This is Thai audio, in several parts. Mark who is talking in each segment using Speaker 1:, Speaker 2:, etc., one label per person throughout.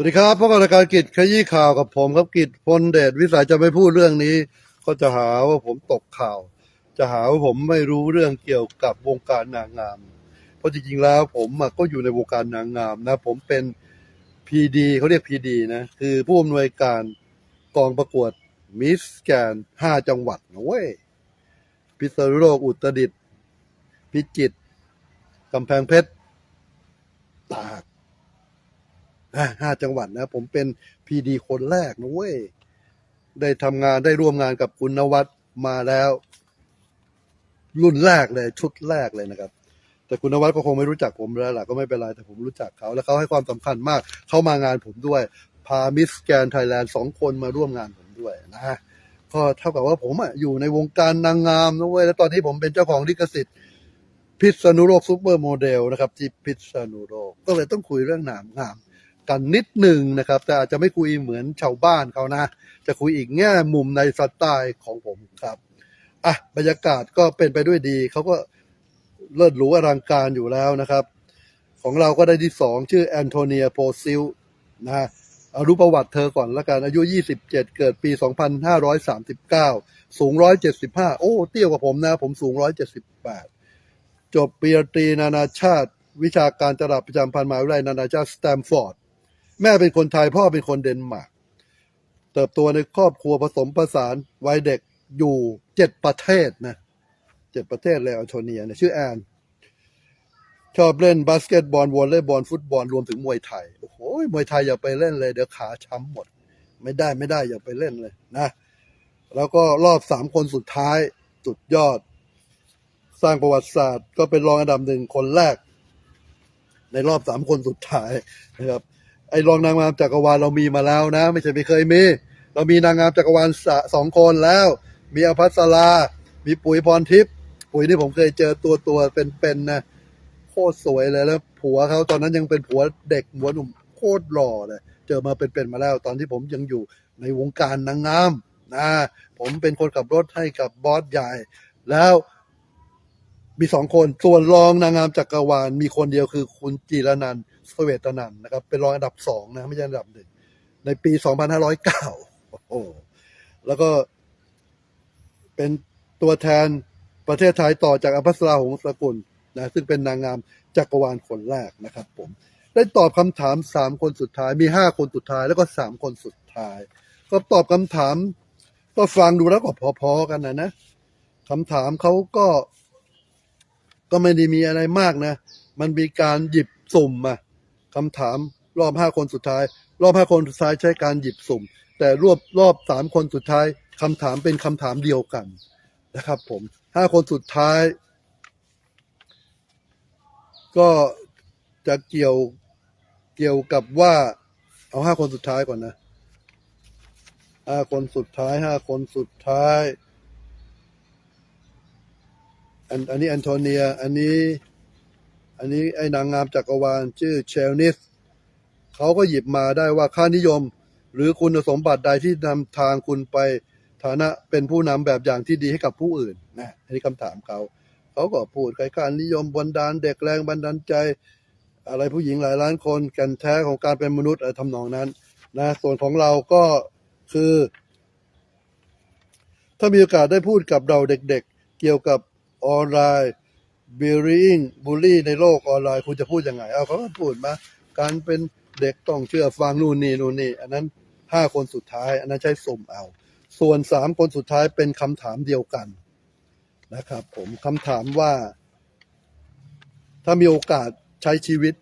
Speaker 1: สวัสดีครับพบกับรายการกิจขยี้ข่าวกับผมครับกิจพลเดชวิสัยจะไม่พูดเรื่องนี้ ก็จะหาว่าผมตกข่าว จะหาว่าผมไม่รู้เรื่องเกี่ยวกับวงการนางงาม เพราะจริงๆแล้วผมอะก็อยู่ในวงการนางงามนะ ผมเป็นพีดีเขาเรียกพีดีนะคือผู้อำนวยการกองประกวดมิสแกนห้าจังหวัดนะเว้ยพิษณุโลกอุตรดิตถ์พิจิตรกำแพงเพชรตาก อะห้าจังหวัดนะ ผมเป็นพีดีคนแรกนะเว้ย ได้ทำงานได้ร่วมงานกับคุณนวัดมาแล้ว รุ่นแรกเลย ชุดแรกเลยนะครับ แต่คุณนวัดก็คงไม่รู้จักผมแล้วล่ะก็ไม่เป็นไร แต่ผมรู้จักเขา แล้วเขาให้ความสำคัญมาก เขามางานผมด้วย พามิสแกนไทยแลนด์สองคนมาร่วมงานผมด้วยนะก็เท่ากับว่าผมอะอยู่ในวงการนางงามนะเว้ยแล้วตอนนี้ผมเป็นเจ้าของลิขสิทธิ์พิษณุโลกซูเปอร์โมเดลนะครับที่พิษณุโลกก็เลยต้องคุยเรื่องนามงาม กันนิดหนึ่งนะครับ แต่อาจจะไม่คุยเหมือนชาวบ้านเขานะ จะคุยอีกแง่มุมในสไตล์ของผมครับอะบรรยากาศก็เป็นไปด้วยดีเขาก็เลิศหรูอลังการอยู่แล้วนะครับ ของเราก็ได้ที่สองชื่อแอนโทเนียโพซิลนะฮะเอารู้ประวัติเธอก่อนละกัน อายุ 27 เกิดปี 2539 สูง 175 โอ้ เตี้ยวกว่าผมนะ ผมสูง 178 จบปริญญาตรีนานาชาติ วิชาการตลาดประจำพันธมหาวิทยาลัยนานาชาติสแตมฟอร์ด แม่เป็นคนไทย พ่อเป็นคนเดนมาร์กเติบโตในครอบครัวผสมผสานวัยเด็กอยู่เจ็ดประเทศนะเจ็ดประเทศเลยอัลโทเนียเนี่ยชื่อแอนชอบเล่นบาสเกตบอลวอลเลย์บอลฟุตบอลรวมถึงมวยไทย โอ้โหมวยไทยอย่าไปเล่นเลย เดี๋ยวขาช้ำหมด ไม่ได้ไม่ได้อย่าไปเล่นเลยนะ แล้วก็รอบสามคนสุดท้ายสุดยอด สร้างประวัติศาสตร์ ก็เป็นรองอันดับหนึ่งคนแรก ในรอบสามคนสุดท้ายนะครับ ไอ้รองนางงามจักรวาลเรามีมาแล้วนะ ไม่ใช่ไม่เคยมี เรามีนางงามจักรวาลสองคนแล้ว มีอภัสรา มีปุ๋ยพรทิพย์ปุ๋ยนี่ผมเคยเจอตัวตัวเป็นๆนะโคตรสวยเลยแล้วผัวเขาตอนนั้นยังเป็นผัวเด็กหัวหนุ่มโคตรหล่อเลยเจอมาเป็นๆมาแล้ว ตอนที่ผมยังอยู่ในวงการนางงามนะผมเป็นคนขับรถให้กับบอสใหญ่ แล้ว มีสองคน ส่วนรองนางงามจักรวาล มีคนเดียวคือคุณจีรนันท์สเวตนันท์นะครับ เป็นรองอันดับสองนะ ไม่ใช่อันดับหนึ่งในปี 2509 โอ้โห แล้วก็เป็นตัวแทนประเทศไทยต่อจากอภัสราหงส์สกุลนะซึ่งเป็นนางงามจักรวาลคนแรกนะครับผม ได้ตอบคำถามสามคนสุดท้าย มีห้าคนสุดท้ายแล้วก็สามคนสุดท้าย ก็ตอบคำถาม ก็ฟังดูแล้วก็พอๆกันนะนะคำถามเขาก็ ก็ไม่ได้มีอะไรมากนะ มันมีการหยิบสุ่มมาคำถามรอบห้าคนสุดท้าย รอบห้าคนสุดท้ายใช้การหยิบสุ่ม แต่รอบรอบสามคนสุดท้ายคำถามเป็นคำถามเดียวกันนะครับผมห้าคนสุดท้าย ก็จะเกี่ยวเกี่ยวกับว่า เอาห้าคนสุดท้ายก่อนนะห้าคนสุดท้ายห้าคนสุดท้าย อันอันนี้แอนโทเนีย อันนี้ อันนี้ไอ้นางงามจักรวาลชื่อเชลนิสเขาก็หยิบมาได้ว่าค่านิยม หรือคุณสมบัติใดที่นำทางคุณไปฐานะเป็นผู้นำแบบอย่างที่ดีให้กับผู้อื่นนะอันนี้คำถามเขาเขาก็พูดใครค่านิยมบันดาลเด็กแรงบันดาลใจ อะไรผู้หญิงหลายล้านคนแกันแท้ของการเป็นมนุษย์อะไรทำนองนั้นนะส่วนของเราก็คือ ถ้ามีโอกาสได้พูดกับเราเด็กๆ เกี่ยวกับ ออนไลน์ bullying บูลลี่ในโลกออนไลน์คุณจะพูดยังไง เอาเขาก็พูดมา การเป็นเด็กต้องเชื่อฟังนู่นนี่นู่นนี่ อันนั้นห้าคนสุดท้าย อันนั้นใช้สุ่มเอา ส่วนสามคนสุดท้ายเป็นคำถามเดียวกันนะครับ ผมคำถามว่า ถ้ามีโอกาสใช้ชีวิต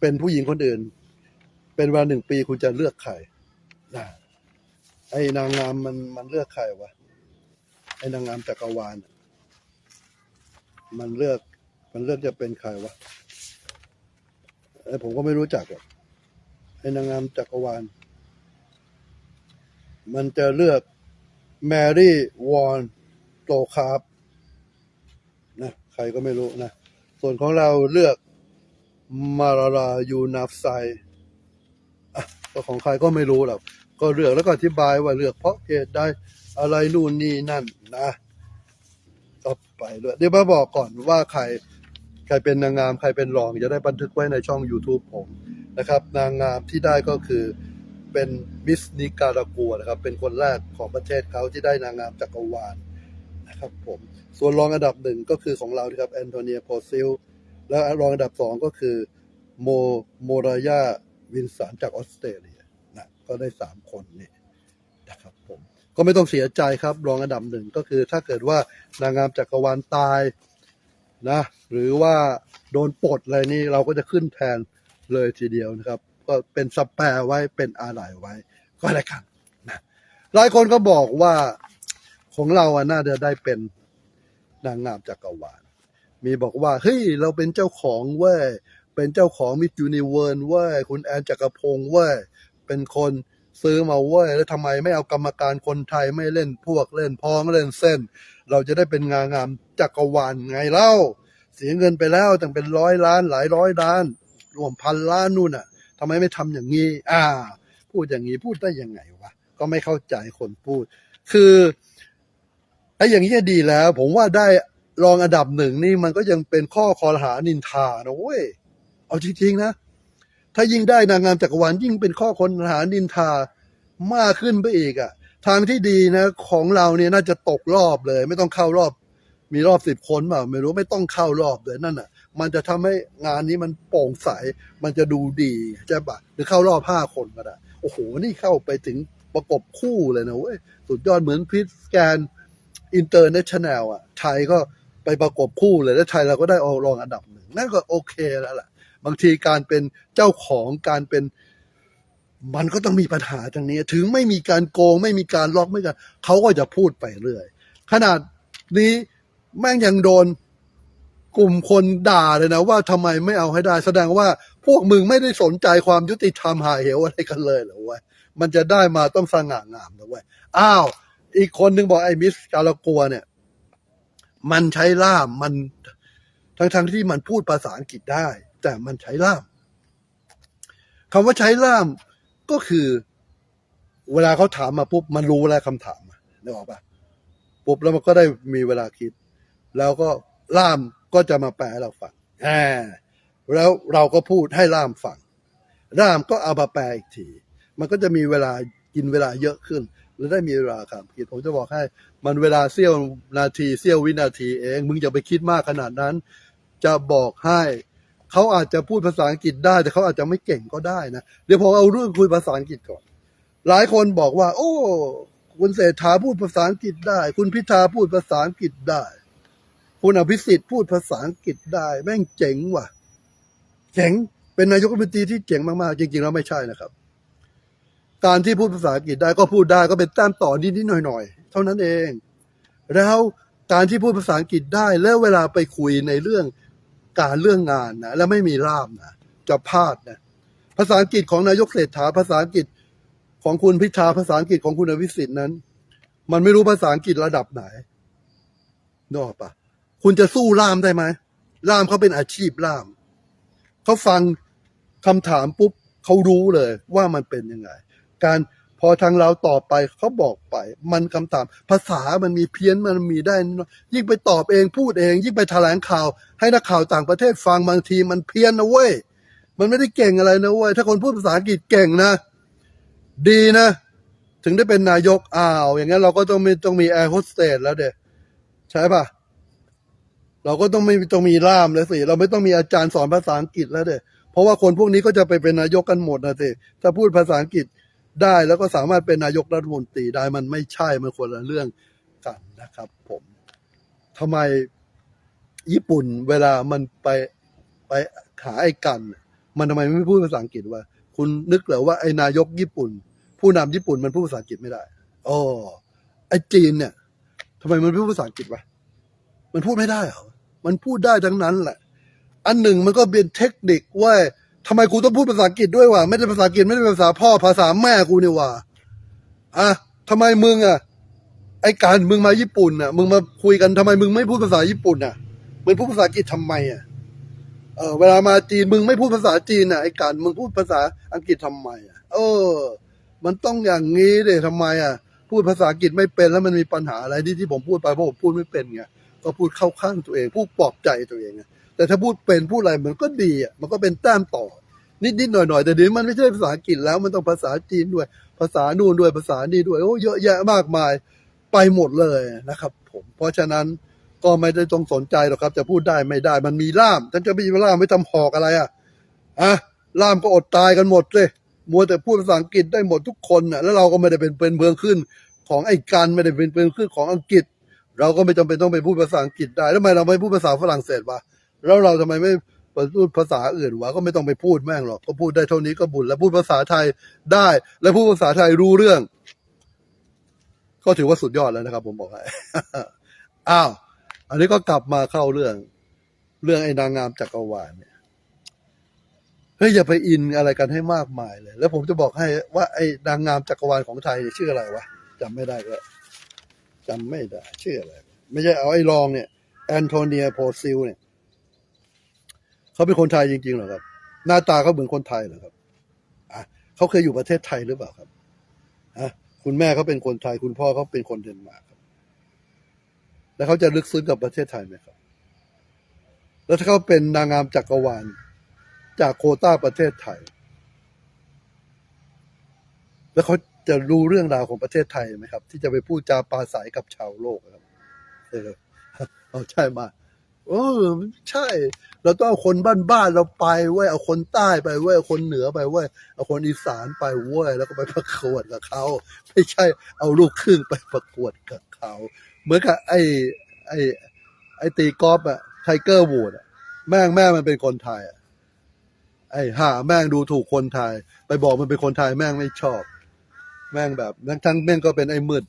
Speaker 1: เป็นผู้หญิงคนอื่น เป็นเวลาหนึ่งปีคุณจะเลือกใครนะไอ้นางงามมันมันเลือกใครวะไอ้นางงามจักรวาลน่ะ มันเลือก มันเลือกจะเป็นใครวะไอผมก็ไม่รู้จักหรอกไอนางงามจักรวาล มันจะเลือกแมรี่วอนโตคาร์บนะใครก็ไม่รู้นะ ส่วนของเราเลือกมารารายูนาฟไซอะก็ของใครก็ไม่รู้หรอกก็เลือกแล้วก็อธิบายว่าเลือกเพราะเหตุใดอะไรนู่นนี่นั่นนะ ก็ไปด้วยเดี๋ยวมาบอกก่อนว่าใครใครเป็นนางงามใครเป็นรองจะได้บันทึกไว้ในช่อง YouTube ผมนะครับ นางงามที่ได้ก็คือเป็นมิสนิการากัวนะครับ เป็นคนแรกของประเทศเขาที่ได้นางงามจักรวาลนะครับผมส่วนรองอันดับหนึ่งก็คือของเราครับแอนโทเนียโพซิลและรองอันดับสองก็คือโมโมรายาวินสันจากออสเตรเลียนะก็ได้สามคนนี่ ก็ไม่ต้องเสียใจครับ รองอันดับหนึ่งก็คือถ้าเกิดว่านางงามจักรวาลตายนะ หรือว่าโดนปลดอะไรนี่เราก็จะขึ้นแทนเลยทีเดียวนะครับ ก็เป็นสแปรไว้เป็นอาไหลไว้ ก็แล้วกันนะหลายคนก็บอกว่าของเราอะน่าจะได้เป็นนางงามจักรวาล มีบอกว่าเฮ้ยเราเป็นเจ้าของเว้ยเป็นเจ้าของมิสยูนิเวิร์นเว้ยคุณแอนจักรพงศ์เว้ยเป็นคน ซื้อมาเว้ยแล้วทำไมไม่เอากรรมการคนไทยไม่เล่นพวกเล่นพ้องเล่นเส้น เราจะได้เป็นงางามจักรวาลไงเล่า เสียเงินไปแล้วตั้งเป็นร้อยล้านหลายร้อยล้าน รวมพันล้านนู่นอะทำไมไม่ทำอย่างนี้อ่า พูดอย่างนี้พูดได้ยังไงวะก็ไม่เข้าใจคนพูด คือไอ้อย่างนี้ดีแล้ว ผมว่าได้รองอันดับหนึ่งนี่มันก็ยังเป็นข้อคอรหานินทานะเว้ยเอาจริงๆนะ ถ้ายิ่งได้นางงามจักรวาลยิ่งเป็นข้อคอรหานินทามากขึ้นไปอีกอะทางที่ดีนะ ของเราเนี่ยน่าจะตกรอบเลย ไม่ต้องเข้ารอบ มีรอบสิบคนเปล่าไม่รู้ไม่ต้องเข้ารอบเลยนั่นอะ มันจะทำให้งานนี้มันโปร่งใส มันจะดูดีใช่ปะหรือเข้ารอบห้าคนก็ได้โอ้โห นี่เข้าไปถึงประกบคู่เลยนะเว้ยสุดยอดเหมือนพิสแกนอินเตอร์เนชั่นแนลอะไทยก็ไปประกบคู่เลยแล้วไทยเราก็ได้ออกรองอันดับหนึ่งนั่นก็โอเคแล้วล่ะ บางทีการเป็นเจ้าของการเป็น มันก็ต้องมีปัญหาทางนี้ ถึงไม่มีการโกง ไม่มีการล็อกไม่กันเขาก็จะพูดไปเรื่อย ขนาดนี้แม่งยังโดนกลุ่มคนด่าเลยนะว่าทำไมไม่เอาให้ได้ แสดงว่าพวกมึงไม่ได้สนใจความยุติธรรมหาเหวอะไรกันเลยเหรอวะมันจะได้มาต้องสง่างามนะเว้ยอ้าว อีกคนนึงบอกไอ้มิสกาลากัวเนี่ย มันใช้ล่ามมันทั้งทั้งๆที่มันพูดภาษาอังกฤษได้ แต่มันใช้ล่ามคำว่าใช้ล่ามก็คือ เวลาเขาถามมาปุ๊บมันรู้แล้วคำถามนึกออกปะปุ๊บแล้วมันก็ได้มีเวลาคิด แล้วก็ล่ามก็จะมาแปลให้เราฟังอ่าแล้วเราก็พูดให้ล่ามฟังล่ามก็เอามาแปลอีกที มันก็จะมีเวลากินเวลาเยอะขึ้น แล้วได้มีเวลาครับคิดผมจะบอกให้ มันเวลาเสี้ยวนาทีเสี้ยววินาทีเอง มึงอย่าไปคิดมากขนาดนั้น จะบอกให้ เขาอาจจะพูดภาษาอังกฤษได้ แต่เขาอาจจะไม่เก่งก็ได้นะเดี๋ยวผมเอาเรื่องคุยภาษาอังกฤษก่อน หลายคนบอกว่า โอ้ คุณเศรษฐาพูดภาษาอังกฤษได้ คุณพิธาพูดภาษาอังกฤษได้ คุณอภิสิทธิ์พูดภาษาอังกฤษได้ แม่งเจ๋งว่ะเจ๋งเป็นนายกรัฐมนตรีที่เจ๋งมากๆ จริงๆแล้วไม่ใช่นะครับ การที่พูดภาษาอังกฤษได้ก็พูดได้ก็เป็นแต้มต่อนิดๆหน่อยๆ เท่านั้นเอง แล้วการที่พูดภาษาอังกฤษได้แล้วเวลาไปคุยในเรื่อง การเรื่องงานนะแล้วไม่มีล่ามนะจะพลาดนะภาษาอังกฤษของนายกเศรษฐาภาษาอังกฤษของคุณพิธาภาษาอังกฤษของคุณอภิสิทธิ์นั้น มันไม่รู้ภาษาอังกฤษระดับไหนนอกปะคุณจะสู้ล่ามได้ไหมล่ามเขาเป็นอาชีพล่ามเขาฟังคำถามปุ๊บเขารู้เลยว่ามันเป็นยังไง การ พอทางเราตอบไปเขาบอกไป มันคำถาม ภาษามันมีเพี้ยนมันมีได้ ยิ่งไปตอบเองพูดเอง ยิ่งไปแถลงข่าว ให้นักข่าวต่างประเทศฟังบางทีมันเพี้ยนนะเว้ยมันไม่ได้เก่งอะไรนะเว้ยถ้าคนพูดภาษาอังกฤษเก่งนะ ดีนะ ถึงได้เป็นนายกอ้าว อย่างนั้นเราก็ต้องมีต้องมีแอร์โฮสเตสแล้วเด็ใช่ปะเราก็ต้องไม่ต้องมีล่ามแล้วสิเราไม่ต้องมีอาจารย์สอนภาษาอังกฤษแล้วเด็เพราะว่าคนพวกนี้ก็จะไปเป็นนายกกันหมดนะสิถ้าพูดภาษาอังกฤษ ได้แล้วก็สามารถเป็นนายกรัฐมนตรีได้มันไม่ใช่มันคนละเรื่องกันนะครับ ผมทำไมญี่ปุ่นเวลามันไปไปหาไอ้กัน มันทำไมไม่พูดภาษาอังกฤษวะคุณนึกเหรอว่าไอ้นายกญี่ปุ่น ผู้นำญี่ปุ่นมันพูดภาษาอังกฤษไม่ได้อ๋อไอ้จีนเนี่ยทำไมมันไม่พูดภาษาอังกฤษวะมันพูดไม่ได้เหรอมันพูดได้ทั้งนั้นแหละ อันหนึ่งมันก็เป็นเทคนิคว่า ทำไมกูต้องพูดภาษาอังกฤษด้วยวะไม่ได้ภาษาอังกฤษไม่ได้ภาษาพ่อภาษาแม่กูเนี่ยวะอะทำไมมึงอะไอ้การมึงมาญี่ปุ่นอะ มึงมาคุยกันทำไมมึงไม่พูดภาษาญี่ปุ่นอะมึงพูดภาษาอังกฤษทำไมอะเออเวลามาจีนมึงไม่พูดภาษาจีนอะไอ้การมึงพูดภาษาอังกฤษทำไมอะเออ มันต้องอย่างงี้เลยทำไมอะพูดภาษาอังกฤษไม่เป็นแล้วมันมีปัญหาอะไรที่ที่ผมพูดไปเพราะผมพูดไม่เป็นไงก็พูดเข้าข้างตัวเองพูดปลอบใจตัวเองไง แต่ถ้าพูดเป็นพูดอะไรมันก็ดีอะมันก็เป็นแต้มต่อ นิดๆหน่อยๆ แต่เดี๋ยวมันไม่ใช่ภาษาอังกฤษแล้วมันต้องภาษาจีนด้วย ภาษานู่นด้วยภาษานี่ด้วยโอ้เยอะแยะมากมายไปหมดเลยนะครับผมเพราะฉะนั้นก็ไม่ได้ต้องสนใจหรอกครับ จะพูดได้ไม่ได้มันมีล่ามท่านจะมีล่ามไม่ทำหอกอะไรอะอะล่ามก็อดตายกันหมดเลยมัวแต่พูดภาษาอังกฤษได้หมดทุกคนน่ะแล้วเราก็ไม่ได้เป็นเป็นเมืองขึ้นของไอ้กันไม่ได้เป็นเป็นขึ้นของอังกฤษ เราก็ไม่จำเป็นต้องไปพูดภาษาอังกฤษได้แล้วทำไมเราไม่พูดภาษาฝรั่งเศสวะ แล้วเราทำไมไม่พูดภาษาอื่นวะก็ไม่ต้องไปพูดแม่งหรอกก็พูดได้เท่านี้ก็บุญแล้วพูดภาษาไทยได้ และพูดภาษาไทยรู้เรื่อง ก็ถือว่าสุดยอดแล้วนะครับ ผมบอกให้อ้าว อันนี้ก็กลับมาเข้าเรื่อง เรื่องไอ้นางงามจักรวาลเนี่ยเฮ้ยอย่าไปอินอะไรกันให้มากมายเลย แล้วผมจะบอกให้ว่าไอ้นางงามจักรวาลของไทยเนี่ยชื่ออะไรวะจำไม่ได้ก็จำไม่ได้ ชื่ออะไร ไม่ใช่เอาไอ้รองเนี่ยแอนโทเนียโพซิลเนี่ย เขาเป็นคนไทยจริงๆเหรอครับ หน้าตาเขาเหมือนคนไทยเหรอครับอะเขาเคยอยู่ประเทศไทยหรือเปล่าครับอะคุณแม่เขาเป็นคนไทย คุณพ่อเขาเป็นคนเดนมาร์กครับ แล้วเขาจะลึกซึ้งกับประเทศไทยไหมครับ แล้วถ้าเขาเป็นนางงามจักรวาลจากโคต้าประเทศไทย แล้วเขาจะรู้เรื่องราวของประเทศไทยไหมครับ ที่จะไปพูดจาปาศัยกับชาวโลกครับ เออเอาใช่มา โอ้ใช่ เราต้องเอาคนบ้านๆเราไปเว้ยเอาคนใต้ไปเว้ยเอาคนเหนือไปเว้ยเอาคนอีสานไปเว้ยแล้วก็ไปประกวดกับเขาไม่ใช่ เอาลูกครึ่งไปประกวดกับเขาเหมือนกับไอ้ไอ้ไอ้ตีกอล์ฟอะไทเกอร์วูดอะแม่งแม่มันเป็นคนไทยอะไอ้ห่าแม่งดูถูกคนไทย ไปบอกมันเป็นคนไทยแม่งไม่ชอบ แม่งแบบทั้งทั้งแม่งก็เป็นไอ้มืด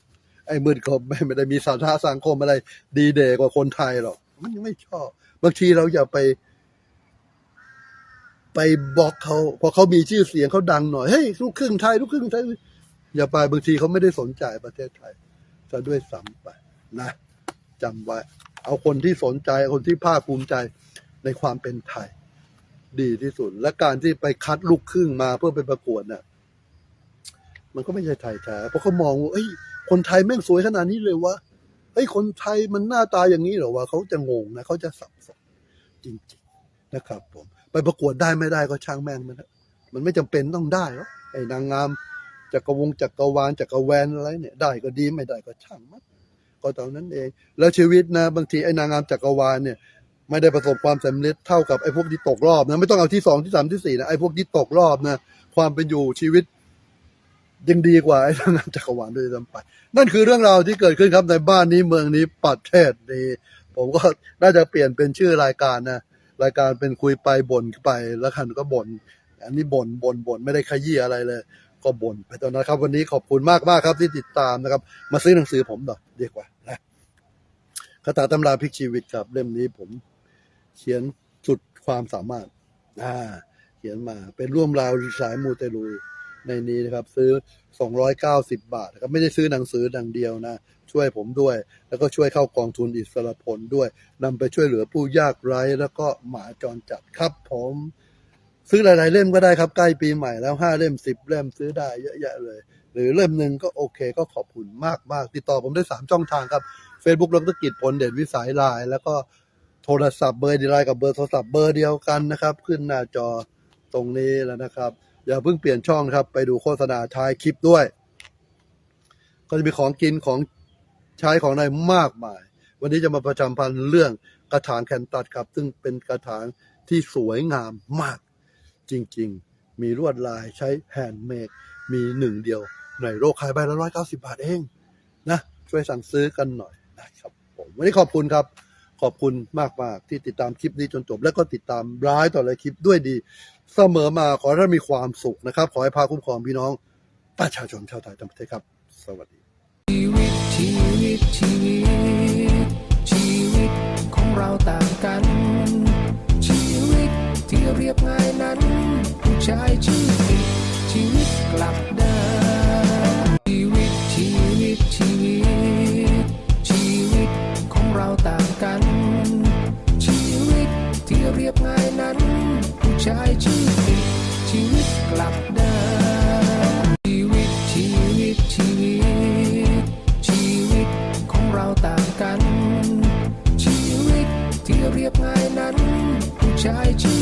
Speaker 1: ไอ้มืดก็ไม่ได้มีสาระสังคมอะไร ดีเดย์กว่าคนไทยหรอก มันยังไม่ชอบ บางทีเราอย่าไป ไปบอกเขาพอเขามีชื่อเสียงเขาดังหน่อยเฮ้ยลูกครึ่งไทยลูกครึ่งไทยอย่าไปบางทีเขาไม่ได้สนใจประเทศไทยจะด้วยซ้ำไปนะจำไว้ เอาคนที่สนใจคนที่ภาคภูมิใจในความเป็นไทย ดีที่สุด และการที่ไปคัดลูกครึ่งมาเพื่อไปประกวดเนี่ยมันก็ไม่ใช่ไทยแท้เพราะเขามองว่าเอ้ยคนไทยแม่งสวยขนาดนี้เลยวะ เอ้ยคนไทยมันหน้าตาอย่างนี้เหรอวะเขาจะงงนะเขาจะสับสนจริงๆนะครับ ผม ไปประกวดได้ไม่ได้ก็ช่างแม่งมันมันไม่จำเป็นต้องได้หรอกไอ้นางงามจักรวงจักรวาลจักรแวนอะไรเนี่ย ได้ก็ดีไม่ได้ก็ช่างมันก็ตอนนั้นเอง แล้วชีวิตนะ บางทีไอ้นางงามจักรวาลเนี่ย ไม่ได้ประสบความสำเร็จเท่ากับไอ้พวกที่ตกรอบนะไม่ต้องเอาที่สองที่สามที่สี่นะไอ้พวกที่ตกรอบนะความเป็นอยู่ชีวิต ยังดีกว่าไอ้ทางานจักรวาลด้วยซ้ำไป นั่นคือเรื่องราวที่เกิดขึ้นครับในบ้านนี้เมืองนี้ประเทศนี้ ผมก็น่าจะเปลี่ยนเป็นชื่อรายการนะ รายการเป็นคุยไปบ่นไปแล้วคันก็บ่นอันนี้บ่นบ่นบ่นไม่ได้ขยี้อะไรเลย ก็บ่นไปตอนนั้นครับ วันนี้ขอบคุณมากมากครับที่ติดตามนะครับ มาซื้อหนังสือผมหน่อยดีกว่านะคาถาตำราพลิกชีวิตครับเล่มนี้ผมเขียนสุดความสามารถอ่าเขียนมาเป็นร่วมราวสายมูเตลู ในนี้นะครับ ซื้อ 290 บาทนะครับไม่ได้ซื้อหนังสือดังเดียวนะ ช่วยผมด้วย แล้วก็ช่วยเข้ากองทุนอิสรพลด้วยนำไปช่วยเหลือผู้ยากไร้ แล้วก็หมาจรจัดครับผม ซื้อหลาย ๆ เล่มก็ได้ครับ ใกล้ปีใหม่แล้วห้าเล่มสิบเล่มซื้อได้เยอะแยะเลย หรือเล่มหนึ่งก็โอเค ก็ขอบคุณมากมากๆติดต่อผมได้สามช่องทางครับ Facebook ดรกิจผลเด่นวิสัยไลน์แล้วก็โทรศัพท์เบอร์ดีไลน์กับเบอร์โทรศัพท์เบอร์เดียวกันนะครับ ขึ้นหน้าจอตรงนี้แล้วนะครับ อย่าเพิ่งเปลี่ยนช่องครับ ไปดูโฆษณาท้ายคลิปด้วย ก็จะมีของกินของใช้ของอะไรมากมาย วันนี้จะมาประชามพันธ์เรื่องกระถางแคนตัดครับ ซึ่งเป็นกระถางที่สวยงามมาก จริง ๆ มีลวดลายใช้แฮนด์เมดมีหนึ่งเดียวในโลกขายใบละร้อยเก้าสิบาทเองนะช่วยสั่งซื้อกันหน่อยนะครับผมวันนี้ขอบคุณครับ ขอบคุณมากมากที่ติดตามคลิปนี้จนจบ แล้วก็ติดตามร้ายต่อรายคลิปด้วยดี เสมอมาขอให้ท่านมีความสุขนะครับ ขอให้พาคุ้มครองพี่น้อง ประชาชนชาวไทยทั้งประเทศครับ สวัสดี
Speaker 2: ชีวิตชีวิตชีวิตชีวิตของเราต่างกัน ชีวิตที่เรียบง่ายนั้น ผู้ชายชื่อผิดชีวิตกลับ ที่เรี